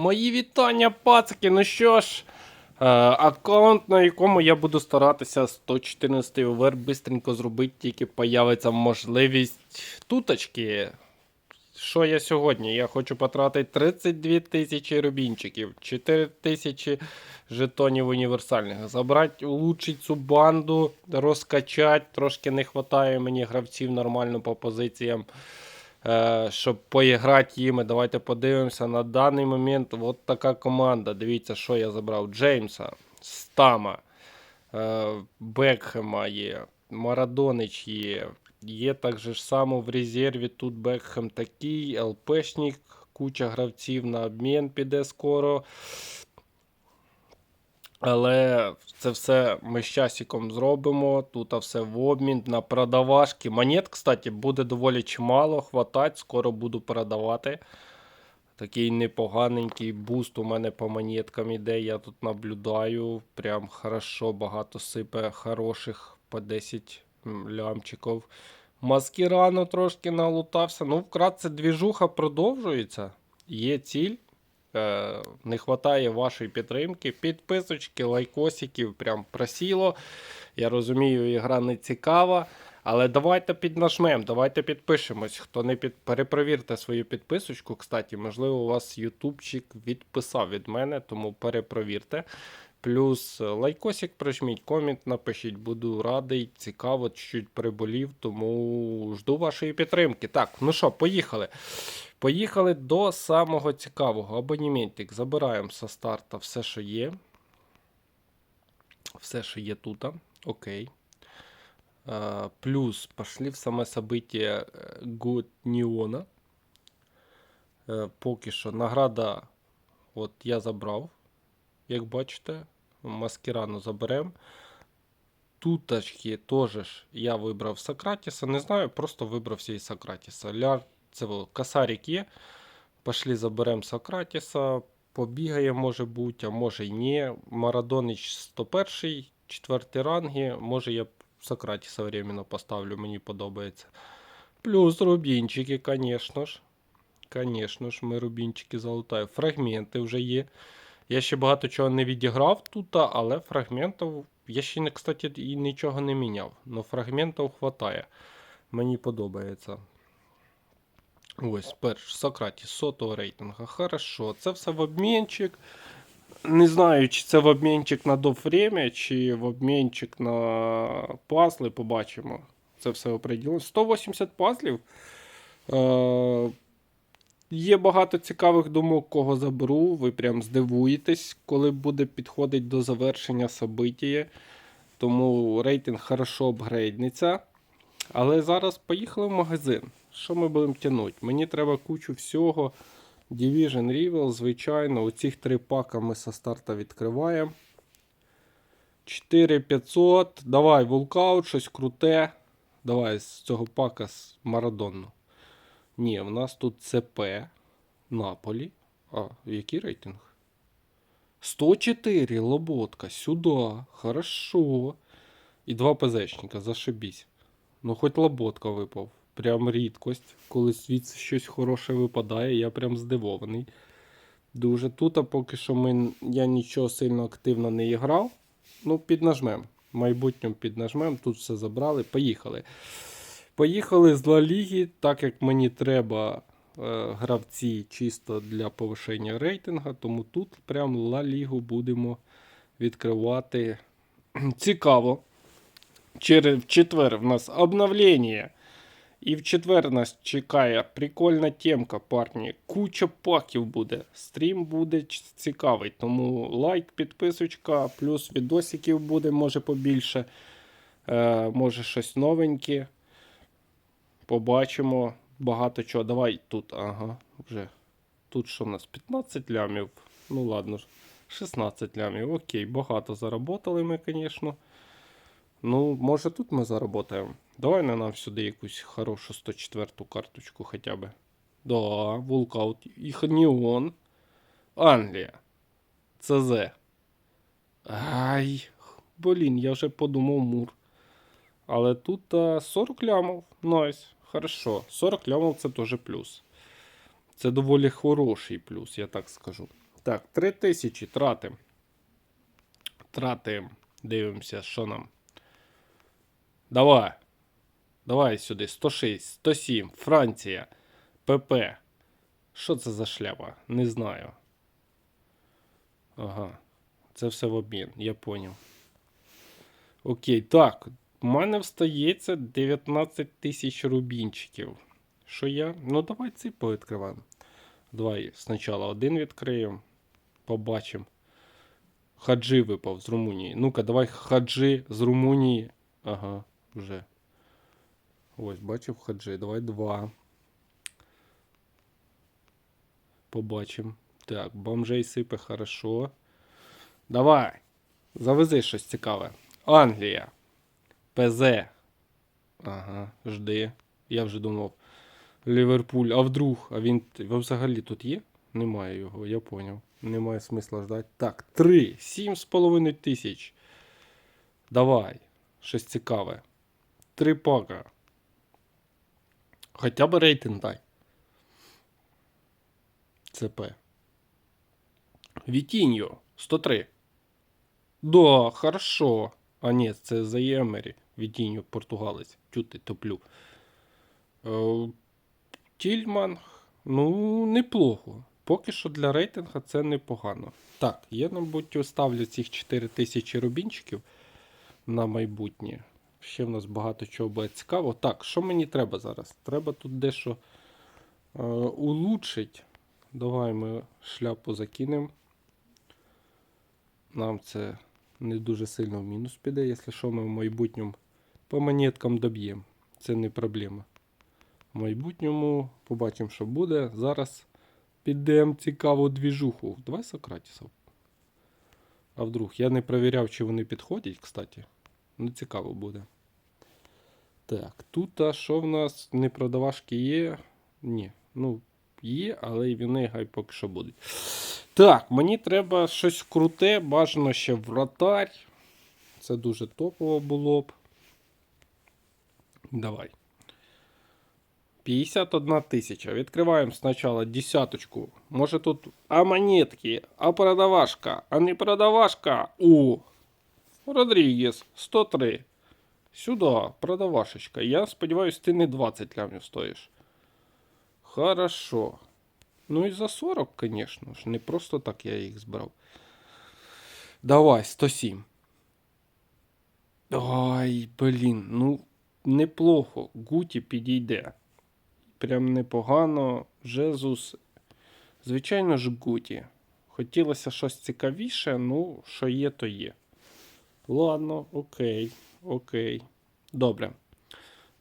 Мої вітання, пацики. Ну що ж, е, аккаунт, на якому я буду старатися 114 овер бистренько зробити, тільки появиться можливість туточки. Що я сьогодні? Я хочу потратити 32 тисячі рубінчиків, 4 тисячі жетонів універсальних. Забрати, улучшити цю банду, розкачати. Трошки не вистачає мені гравців нормально по позиціям щоб поіграти їми. Давайте подивимося. На даний момент от така команда. Дивіться, що я забрав. Джеймса, Стама, е, Бекхема є, Марадонич є. Є так же ж само в резерві. Тут Бекхем такий, ЛПшник, куча гравців на обмін піде скоро. Але це все ми з часиком зробимо. Тут все в обмін на продавашки. Монет, кстати, буде доволі чимало, хватать, скоро буду продавати. Такий непоганенький буст у мене по монеткам іде. Я тут наблюдаю. Прям хорошо, багато сипе хороших по 10 лямчиків. Маскірано трошки налутався. Ну, вкратце, двіжуха продовжується. Є ціль. Е, не вистачає вашої підтримки. Підписочки, лайкосиків прям просіло. Я розумію, ігра не цікава. Але давайте піднажмемо, давайте підпишемось. Хто не під... перепровірте свою підписочку. Кстати, можливо, у вас ютубчик відписав від мене, тому перепровірте. Плюс е, лайкосик прожміть, комент напишіть, буду радий, цікаво, чуть приболів, тому жду вашої підтримки. Так, ну що, поїхали. Поїхали до самого цікавого. Абонементик. Забираємо со старта все, що є. Все, що є тут. Окей. А, плюс пошли в саме событие Год Неона. Е, Поки що награда от я забрав. Як бачите, маскирану заберемо. Туточки теж я вибрав Сократіса. Не знаю, просто вибрався із Сократіса. Ляр, це во, косарик є. Пошли заберемо Сократіса. Побігає, може бути, а може й ні. Марадонич 101, 4 ранги. Може я Сократіса временно поставлю, мені подобається. Плюс рубінчики, звісно ж. Звісно ж, ми рубінчики залутаємо. Фрагменти вже є. Я ще багато чого не відіграв тут, але фрагментів. Я ще, кстати, і нічого не міняв. Но фрагментів хватає. Мені подобається. Ось, перш, Сократі, сотого рейтинга. Хорошо. Це все в обмінчик. Не знаю, чи це в обмінчик на довремя, чи в обмінчик на пазли. Побачимо. Це все оприділено. 180 пазлів. Є багато цікавих думок, кого заберу. Ви прям здивуєтесь, коли буде підходити до завершення события. Тому рейтинг хорошо апгрейднеться. Але зараз поїхали в магазин. Що ми будемо тягнути? Мені треба кучу всього. Division Rival, звичайно. Оцих три пака ми со старта відкриваємо. 4500. Давай, вулкаут, щось круте. Давай з цього пака з Марадонну. Ні, в нас тут ЦП. Наполі. А, який рейтинг? 104, Лоботка, сюди. Хорошо. І два ПЗшника, зашибісь. Ну, хоч Лоботка випав. Прям рідкость. Коли світ щось хороше випадає, я прям здивований. Дуже тут, а поки що ми, я нічого сильно активно не грав. Ну, піднажмем. В майбутньому піднажмем. Тут все забрали. Поїхали. Поїхали з Ла Ліги, так як мені треба е, гравці чисто для повишення рейтингу, тому тут прям Ла Лігу будемо відкривати. Цікаво. Чер- В четвер в нас обновлення. І в четвер нас чекає прикольна темка, парні. Куча паків буде. Стрім буде цікавий. Тому лайк, підписочка, плюс відосиків буде, може побільше. Е, може щось новеньке. Побачимо багато чого. Давай тут, ага, вже. Тут що в нас? 15 лямів. Ну ладно, ж, 16 лямів. Окей, багато заработали ми, звісно. Ну, може тут ми заработаємо. Давай на нам сюди якусь хорошу 104 карточку хоча б. Да, Вулкаут. Іхніон. Англія. ЦЗ. Ай. Блін, я вже подумав мур. Але тут а, 40 лямов. Найс. Хорошо. 40 лямов це теж плюс. Це доволі хороший плюс, я так скажу. Так, 3000 тратим. Тратим. Дивимося, що нам. Давай. Давай сюди. 106, 107, Франція. ПП. Що це за шляпа? Не знаю. Ага. Це все в обмін, я поняв. Окей, так. У мене встається 19 тисяч рубінчиків. Що я? Ну, давай ці повідкриваємо. Давай спочатку один відкриємо. Побачимо. Хаджи випав з Румунії. Ну-ка, давай хаджи з Румунії. Ага, вже. Ось, бачив хаджи. Давай два. Побачимо. Так, бомжей сипе хорошо. Давай. Завези щось цікаве. Англія. ПЗ. Ага, жди. Я вже думав. Ліверпуль. А вдруг? А він взагалі тут є? Немає його, я поняв. Немає смисла ждати. Так, три. Сім з половиною тисяч. Давай. Щось цікаве. Три пака. Хоча б рейтинг дай. ЦП. Вітіньо. 103. Да, хорошо. А ні, це за Ємері. Вітіньо, португалець. Чути топлю. Е, Тільман. Ну, неплохо. Поки що для рейтинга це непогано. Так, я, мабуть, оставлю цих 4000 рубінчиків на майбутнє. Ще в нас багато чого буде цікаво. Так, що мені треба зараз? Треба тут дещо е, улучшить. Давай ми шляпу закинемо. Нам це не дуже сильно в мінус піде, якщо що ми в майбутньому по монеткам доб'ємо. Це не проблема. В майбутньому побачимо, що буде. Зараз підемо цікаву двіжуху. Давай Сократісов. А вдруг? Я не перевіряв, чи вони підходять, кстати. Ну, цікаво буде. Так, тут а що в нас? Не продавашки є? Ні. Ну, є, але і вони хай поки що будуть. Так, мені треба щось круте, бажано ще вратарь. Це дуже топово було б. Давай. 51 тисяча. Відкриваємо спочатку десяточку. Може тут а монетки, а продавашка, а не продавашка. О! Родрігес, 103. Сюди, продавашечка. Я сподіваюся, ти не 20 лямів стоїш. Хорошо. Ну і за 40, звісно ж. Не просто так я їх збрав. Давай, 107. Ай, блін, ну Неплохо. Гуті підійде. Прям непогано. Жезус. Звичайно ж, Гуті. Хотілося щось цікавіше, ну, що є, то є. Ладно, окей, окей. Добре.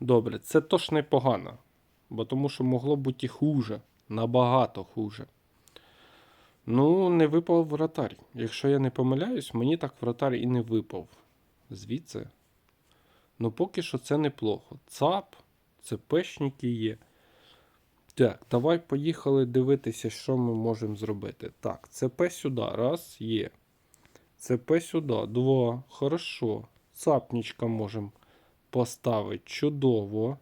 Добре, це тож непогано. Бо тому що могло бути хуже. Набагато хуже. Ну, не випав вратарь. Якщо я не помиляюсь, мені так вратарь і не випав. Звідси. Ну, поки що це неплохо. ЦАП, ЦПшники є. Так, давай поїхали дивитися, що ми можемо зробити. Так, ЦП сюди. Раз, є. ЦП сюди. Два. Хорошо. Цапнічка можемо поставити. Чудово.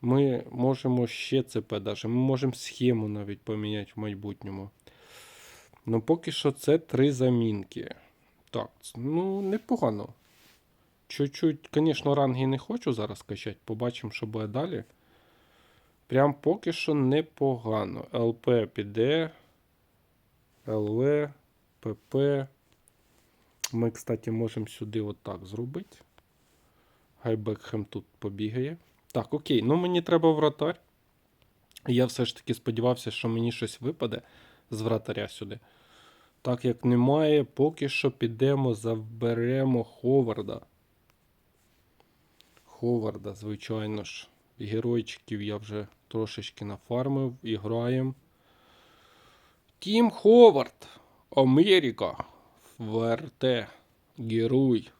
Ми можемо ще ЦП даже. Ми можемо схему навіть поміняти в майбутньому. Ну, поки що це три замінки. Так, ну, непогано. Чуть-чуть, звісно, ранги не хочу зараз качати. Побачимо, що буде далі. Прям поки що непогано. ЛП піде. ЛВ, ПП. Ми, кстати, можемо сюди отак зробити. Хай Бекхем тут побігає. Так, окей, ну мені треба вратарь. Я все ж таки сподівався, що мені щось випаде з вратаря сюди. Так як немає, поки що підемо, заберемо Ховарда. Ховарда, звичайно ж. Геройчиків я вже трошечки нафармив і граємо. Тім Ховард. Америка. ВРТ. Герой.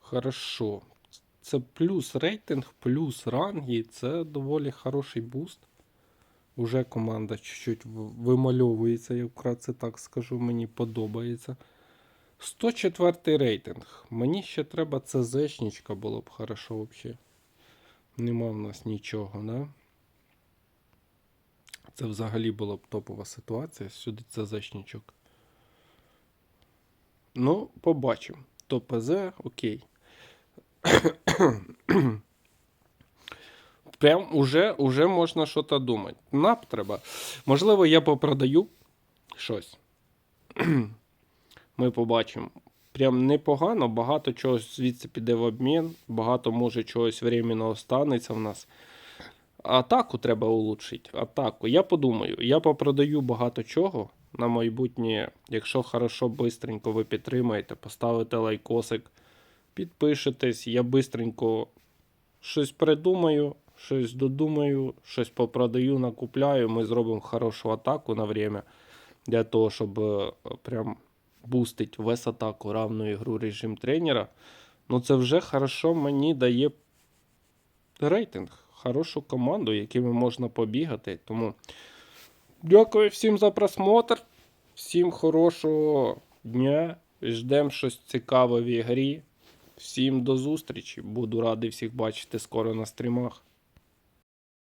Хорошо. Це плюс рейтинг, плюс ранги. Це доволі хороший буст. Уже команда чуть-чуть вимальовується, я вкратце так скажу, мені подобається. 104 рейтинг. Мені ще треба ЦЗшничка було б хорошо взагалі. Нема в нас нічого, да? Це взагалі була б топова ситуація. Сюди це зачничок. Ну, побачимо. То ПЗ, окей. Прям уже, уже можна щось думати. Нап треба. Можливо, я попродаю щось. Ми побачимо. Прям непогано, багато чогось звідси піде в обмін, багато може чогось временно останеться в нас. Атаку треба улучшити. Атаку. Я подумаю, я попродаю багато чого на майбутнє. Якщо хорошо, бистренько ви підтримаєте, поставите лайкосик, підпишетесь, я бистренько щось придумаю, щось додумаю, щось попродаю, накупляю. Ми зробимо хорошу атаку на время для того, щоб е, прям бустить вес атаку, равну ігру режим тренера. Ну це вже хорошо мені дає рейтинг, хорошу команду, якими можна побігати. Тому дякую всім за просмотр. Всім хорошого дня. Ждемо щось цікаве в ігрі. Всім до зустрічі. Буду радий всіх бачити скоро на стрімах.